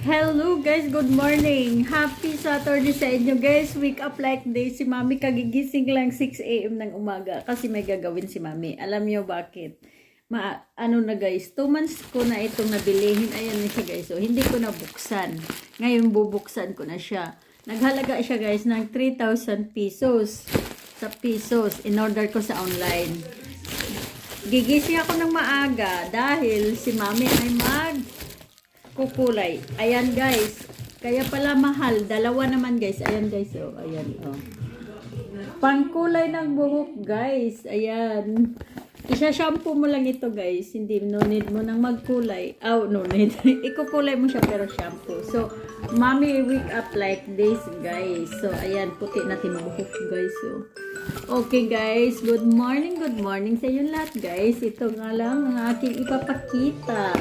Hello guys, good morning. Happy Saturday sa inyo guys. Wake up like this. Si Mami kagigising lang 6 a.m. ng umaga kasi may gagawin si Mami. Alam niyo bakit? Ma ano na guys, 2 months ko na itong nabilihin. Ayan na siya guys. So, hindi ko na buksan. Ngayon bubuksan ko na siya. Naghalaga siya guys ng 3,000 pesos. Sa pesos. In order ko sa online. Gigising ako ng maaga dahil si Mami ay mag kukulay. Ayan guys. Kaya pala mahal. Dalawa naman guys. Ayan guys. Oh, ayan. Oh. Pangkulay ng buhok guys. Ayan. Isa-shampoo mo lang ito guys. Hindi no need mo nang magkulay. Oh, no need. Ikukulay mo siya pero shampoo. So, mommy wake up like this guys. So, ayan. Puti natin buhok guys. So, Okay guys, good morning, good morning sa inyo lahat guys. Ito nga lang ang aking ipapakita.